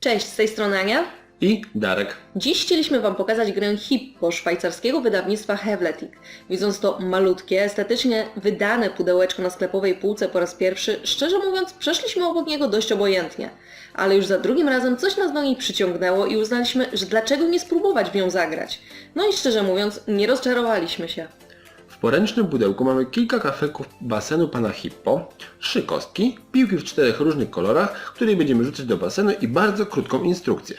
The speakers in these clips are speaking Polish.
Cześć, z tej strony Ania. I Darek. Dziś chcieliśmy Wam pokazać grę Hippo szwajcarskiego wydawnictwa Hevletic. Widząc to malutkie, estetycznie wydane pudełeczko na sklepowej półce po raz pierwszy, szczerze mówiąc przeszliśmy obok niego dość obojętnie. Ale już za drugim razem coś nas do niej przyciągnęło i uznaliśmy, że dlaczego nie spróbować w nią zagrać. No i szczerze mówiąc, nie rozczarowaliśmy się. W poręcznym pudełku mamy kilka kafelków basenu pana Hippo, trzy kostki, piłki w czterech różnych kolorach, które będziemy rzucać do basenu i bardzo krótką instrukcję.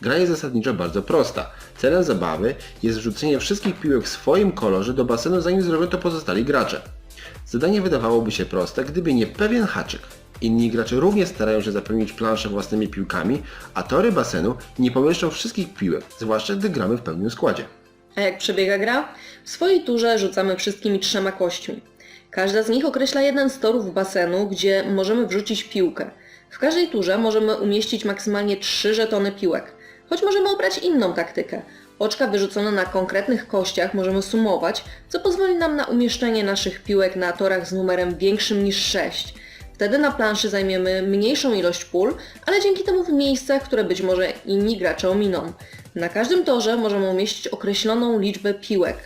Gra jest zasadniczo bardzo prosta. Celem zabawy jest wrzucenie wszystkich piłek w swoim kolorze do basenu zanim zrobią to pozostali gracze. Zadanie wydawałoby się proste, gdyby nie pewien haczyk. Inni gracze również starają się zapełnić planszę własnymi piłkami, a tory basenu nie pomieszczą wszystkich piłek, zwłaszcza gdy gramy w pełnym składzie. A jak przebiega gra? W swojej turze rzucamy wszystkimi trzema kośćmi. Każda z nich określa jeden z torów basenu, gdzie możemy wrzucić piłkę. W każdej turze możemy umieścić maksymalnie trzy żetony piłek. Choć możemy obrać inną taktykę. Oczka wyrzucone na konkretnych kościach możemy sumować, co pozwoli nam na umieszczenie naszych piłek na torach z numerem większym niż 6. Wtedy na planszy zajmiemy mniejszą ilość pól, ale dzięki temu w miejscach, które być może inni gracze ominą. Na każdym torze możemy umieścić określoną liczbę piłek.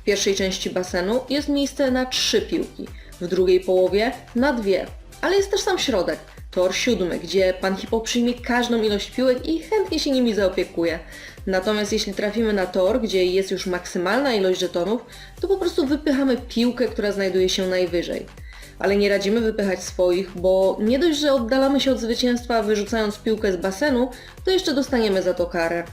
W pierwszej części basenu jest miejsce na trzy piłki, w drugiej połowie na dwie, ale jest też sam środek, tor siódmy, gdzie pan Hipo przyjmie każdą ilość piłek i chętnie się nimi zaopiekuje. Natomiast jeśli trafimy na tor, gdzie jest już maksymalna ilość żetonów, to po prostu wypychamy piłkę, która znajduje się najwyżej ale nie radzimy wypychać swoich, bo nie dość, że oddalamy się od zwycięstwa wyrzucając piłkę z basenu, to jeszcze dostaniemy za to karę.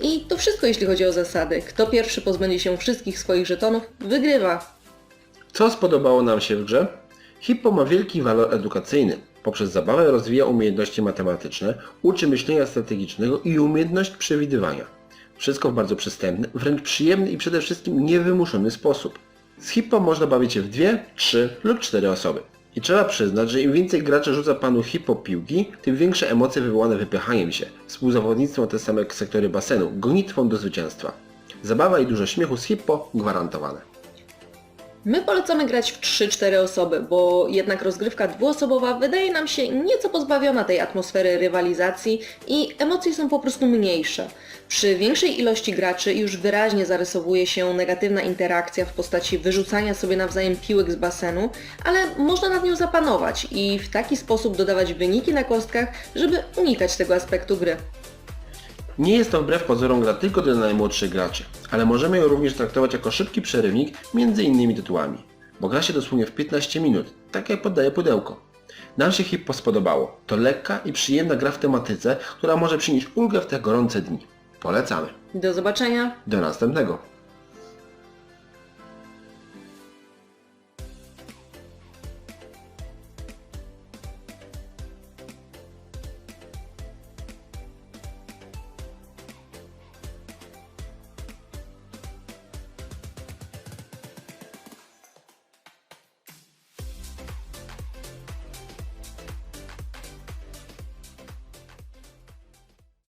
I to wszystko jeśli chodzi o zasady. Kto pierwszy pozbędzie się wszystkich swoich żetonów, wygrywa. Co spodobało nam się w grze? Hippo ma wielki walor edukacyjny. Poprzez zabawę rozwija umiejętności matematyczne, uczy myślenia strategicznego i umiejętność przewidywania. Wszystko w bardzo przystępny, wręcz przyjemny i przede wszystkim niewymuszony sposób. Z Hippo można bawić się w dwie, trzy lub cztery osoby. I trzeba przyznać, że im więcej graczy rzuca panu Hippo piłki, tym większe emocje wywołane wypychaniem się, współzawodnictwem te same sektory basenu, gonitwą do zwycięstwa. Zabawa i dużo śmiechu z Hippo gwarantowane. My polecamy grać w 3-4 osoby, bo jednak rozgrywka dwuosobowa wydaje nam się nieco pozbawiona tej atmosfery rywalizacji i emocje są po prostu mniejsze. Przy większej ilości graczy już wyraźnie zarysowuje się negatywna interakcja w postaci wyrzucania sobie nawzajem piłek z basenu, ale można nad nią zapanować i w taki sposób dodawać wyniki na kostkach, żeby unikać tego aspektu gry. Nie jest to wbrew pozorom gra tylko dla najmłodszych graczy, ale możemy ją również traktować jako szybki przerywnik między innymi tytułami, bo gra się dosłownie w 15 minut, tak jak poddaje pudełko. Nam się Hippo spodobało. To lekka i przyjemna gra w tematyce, która może przynieść ulgę w te gorące dni. Polecamy. Do zobaczenia! Do następnego.